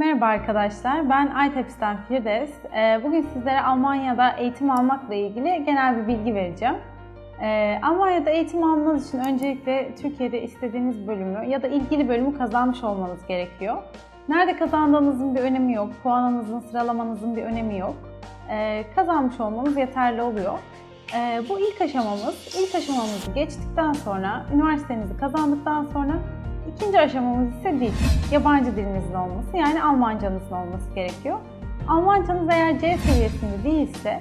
Merhaba arkadaşlar, ben Ayteps'ten Firdevs. Ee, Bugün sizlere Almanya'da eğitim almakla ilgili genel bir bilgi vereceğim. Ee, Almanya'da eğitim almanız için öncelikle Türkiye'de istediğiniz bölümü ya da ilgili bölümü kazanmış olmanız gerekiyor. Nerede kazandığınızın bir önemi yok, puanınızın, sıralamanızın bir önemi yok. Ee, Kazanmış olmanız yeterli oluyor. Bu ilk aşamamız. İlk aşamamızı geçtikten sonra, üniversitenizi kazandıktan sonra İkinci aşamamız ise dil. Yabancı dilinizin olması yani Almancanızın olması gerekiyor. Almancanız eğer C seviyesinde değilse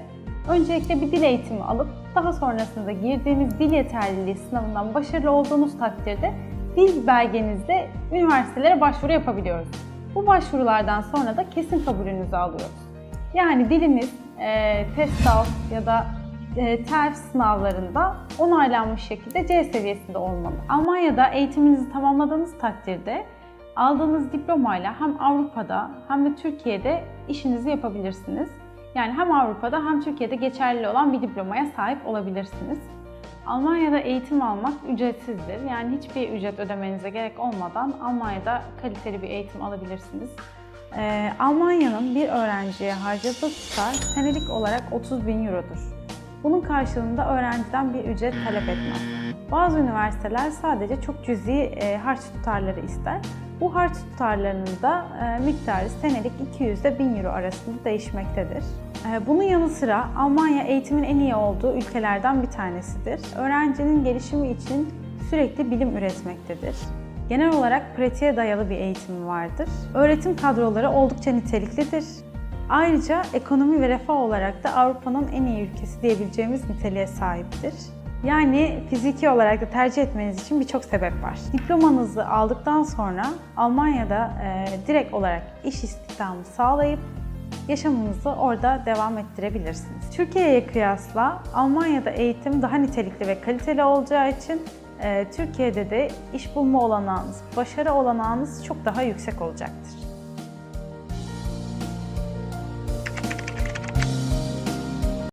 öncelikle bir dil eğitimi alıp daha sonrasında girdiğiniz dil yeterliliği sınavından başarılı olduğunuz takdirde dil belgenizle üniversitelere başvuru yapabiliyoruz. Bu başvurulardan sonra da kesin kabulünüzü alıyoruz. Yani diliniz e, TESOL ya da TELF sınavlarında onaylanmış şekilde C seviyesinde olmalı. Almanya'da eğitiminizi tamamladığınız takdirde aldığınız diplomayla hem Avrupa'da hem de Türkiye'de işinizi yapabilirsiniz. Yani hem Avrupa'da hem Türkiye'de geçerli olan bir diplomaya sahip olabilirsiniz. Almanya'da eğitim almak ücretsizdir. Yani hiçbir ücret ödemenize gerek olmadan Almanya'da kaliteli bir eğitim alabilirsiniz. Ee, Almanya'nın bir öğrenciye harcadığı tutar senelik olarak 30 bin eurodur. Bunun karşılığında öğrenciden bir ücret talep etmez. Bazı üniversiteler sadece çok cüzi e, harç tutarları ister. Bu harç tutarlarının da e, miktarı senelik 200 ile 1000 euro arasında değişmektedir. E, bunun yanı sıra Almanya eğitimin en iyi olduğu ülkelerden bir tanesidir. Öğrencinin gelişimi için sürekli bilim üretmektedir. Genel olarak pratiğe dayalı bir eğitim vardır. Öğretim kadroları oldukça niteliklidir. Ayrıca ekonomi ve refah olarak da Avrupa'nın en iyi ülkesi diyebileceğimiz niteliğe sahiptir. Yani fiziki olarak da tercih etmeniz için birçok sebep var. Diplomanızı aldıktan sonra Almanya'da e, direkt olarak iş istihdamı sağlayıp yaşamınızı orada devam ettirebilirsiniz. Türkiye'ye kıyasla Almanya'da eğitim daha nitelikli ve kaliteli olacağı için e, Türkiye'de de iş bulma olanağınız, başarı olanağınız çok daha yüksek olacaktır.